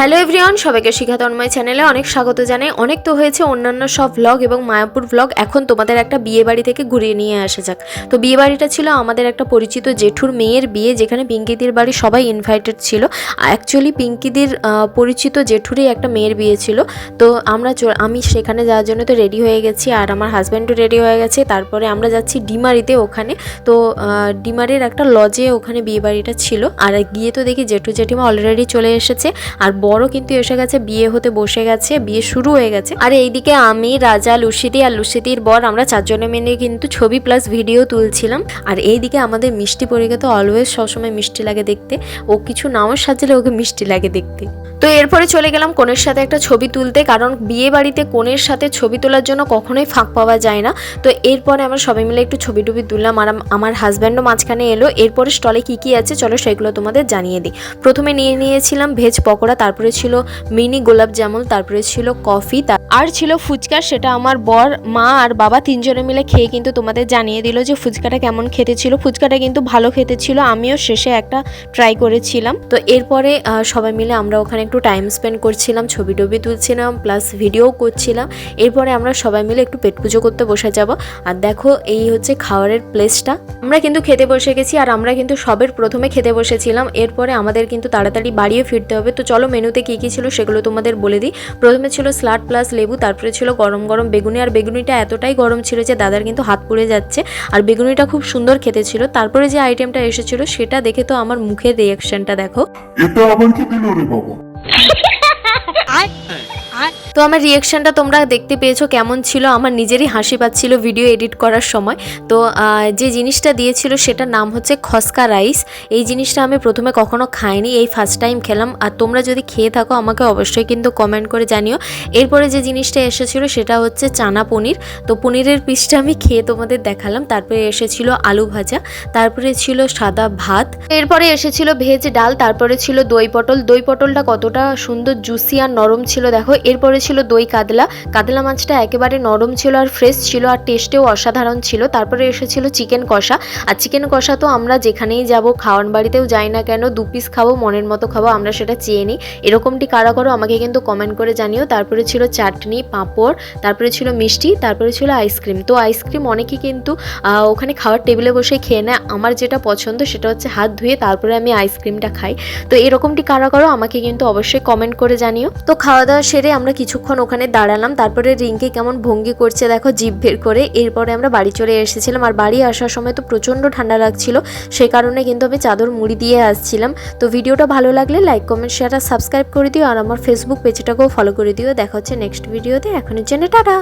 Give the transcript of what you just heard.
Hello everyone সবাইকে শিখা তন্ময় চ্যানেলে অনেক স্বাগত জানাই। অনেক তো হয়েছে, অন্যান্য সব ভ্লগ এবং মায়াপুর ভ্লগ এখন তোমাদের একটা বিয়ে বাড়ি থেকে ঘুরিয়ে নিয়ে আসা যাক। তো বিয়ে বাড়িটা ছিল আমাদের একটা পরিচিত জেঠুর মেয়ের বিয়ে, যেখানে পিঙ্কিদির বাড়ি সবাই ইনভাইটেড ছিল। অ্যাকচুয়ালি পিঙ্কিদির পরিচিত জেঠুরই একটা মেয়ের বিয়ে ছিল। তো আমরা আমি সেখানে যাওয়ার জন্য তো রেডি হয়ে গেছি আর আমার হাজব্যান্ডও রেডি হয়ে গেছে। তারপরে আমরা যাচ্ছি ডিমারিতে ওখানে। তো ডিমারির একটা লজে ওখানে বিয়ে বাড়িটা ছিল। আর গিয়ে তো দেখি জেঠু জেঠিমা অলরেডি চলে এসেছে। আর বড় কিন্তু এসে গেছে, বিয়ে হতে বসে গেছে, বিয়ে শুরু হয়ে গেছে। আর এইদিকে আমি, রাজা, লুসিদি আর লুসিদির বর, আমরা চারজনে মিলে কিন্তু ছবি প্লাস ভিডিও তুলছিলাম। আর এইদিকে আমাদের মিষ্টি পরীকে তো অলওয়েজ সবসময় মিষ্টি লাগে দেখতে। ও কিছু নাও সাজলে ওকে মিষ্টি লাগে দেখতে। তো এরপরে চলে গেলাম কনের সাথে একটা ছবি তুলতে, কারণ বিয়ে বাড়িতে কনের সাথে ছবি তোলার জন্য কখনোই ফাঁক পাওয়া যায় না। তো এরপরে আমরা সবাই মিলে একটু ছবি টবি তুললাম আর আমার হাজব্যান্ডও মাঝখানে এলো। এরপরে স্টলে কি কি আছে, চলো সেগুলো তোমাদের জানিয়ে দিই। প্রথমে নিয়ে নিয়েছিলাম ভেজ পকোড়া, তারপরে ছিল মিনি গোলাপ জামুন, তারপরে ছিল কফি আর ছিল ফুচকা, সেটা আমার বর, মা আর বাবা তিনজনে মিলে খেয়ে কিন্তু তোমাদের জানিয়ে দিল যে ফুচকাটা কেমন খেতে ছিল। ফুচকাটা কিন্তু ভালো খেতে ছিল, আমিও শেষে একটা ট্রাই করেছিলাম। তো এরপরে সবাই মিলে আমরা ওখানে একটু টাইম স্পেন্ড করছিলাম, ছবি টবি তুলছিলাম প্লাস ভিডিও করছিলাম। এরপরে আমরা সবাই মিলে একটু পেট পুজো করতে বসে যাব। আর দেখো, এই হচ্ছে খাওয়ারের প্লেসটা আমরা কিন্তু খেতে বসে গেছি, আর আমরা কিন্তু সবের প্রথমে খেতে বসেছিলাম। এরপরে আমাদের কিন্তু তাড়াতাড়ি বাড়িয়ে ফিরতে হবে। তো চলো মেনুতে কী কী ছিল সেগুলো তোমাদের বলে দিই। প্রথমে ছিল স্লাট প্লাস লেবু, তারপরে ছিল গরম গরম বেগুনি, আর বেগুনিটা এতটাই গরম ছিল যে দাদার কিন্তু হাত পুড়ে যাচ্ছে। আর বেগুনিটা খুব সুন্দর খেতে ছিল। তারপরে যে আইটেমটা এসেছিল সেটা দেখে তো আমার মুখের রিয়াকশনটা দেখো। এটা আবার কি দিল রে বাবা? তো আমার রিয়াকশনটা তোমরা দেখতে পেয়েছ কেমন ছিল। আমার নিজেরই হাসি পাচ্ছিল ভিডিও এডিট করার সময়। তো যে জিনিসটা দিয়েছিল সেটার নাম হচ্ছে খসকা রাইস এই জিনিসটা আমি প্রথমে কখনো খাইনি, এই ফার্স্ট টাইম খেলাম। আর তোমরা যদি খেয়ে থাকো, আমাকে অবশ্যই কিন্তু কমেন্ট করে জানিও। এরপরে যে জিনিসটা এসেছিল সেটা হচ্ছে চানা পনির। তো পনিরের পিসটা আমি খেয়ে তোমাদের দেখালাম। তারপরে এসেছিল আলু ভাজা, তারপরে ছিল সাদা ভাত। এরপরে এসেছিল ভেজ ডাল, তারপরে ছিল দই পটল। দই পটলটা কতটা সুন্দর জুসি আর নরম ছিল, দেখো। এরপরে দই কাতলা। কাতলা মাছটা একেবারে নরম ছিল আর ফ্রেশ ছিল আর টেস্টেও অসাধারণ ছিল। তারপরে এসেছিল চিকেন কষা। আর চিকেন কষা তো আমরা যেখানেই যাব খাওয়ান বাড়িতেও যাই না কেন, দু পিস খাব, মনের মতো খাব, আমরা সেটা চেয়ে নিই। এরকমটি কারা করো আমাকে কিন্তু কমেন্ট করে জানিও। তারপরে ছিল চাটনি, পাঁপড়, তারপরে ছিল মিষ্টি, তারপরে ছিল আইসক্রিম তো আইসক্রিম অনেকেই কিন্তু ওখানে খাওয়ার টেবিলে বসে খেয়ে নেয়। আমার যেটা পছন্দ সেটা হচ্ছে হাত ধুয়ে তারপরে আমি আইসক্রিমটা খাই। তো এরকমটি কারা করো আমাকে কিন্তু অবশ্যই কমেন্ট করে জানিও। তো খাওয়া দাওয়া সেরে আমরা কিছুক্ষণ ওখানে দাঁড়ালাম, তারপরে রিঙ্কি কেমন ভঙ্গি করছে দেখো, জিভ বের করে। এরপরে আমরা বাড়ি চলে এসেছিলাম, আর বাড়ি আসার সময় তো প্রচণ্ড ঠান্ডা লাগছিল, সে কারণে কিন্তু আমি চাদর মুড়ি দিয়ে আসছিলাম। তো ভিডিওটা ভালো লাগলে লাইক কমেন্ট শেয়ার আর সাবস্ক্রাইব করে দিও, আর আমার ফেসবুক পেজটাকেও ফলো করে দিও। দেখা হচ্ছে নেক্সট ভিডিওতে এখনের জন্য টাটা!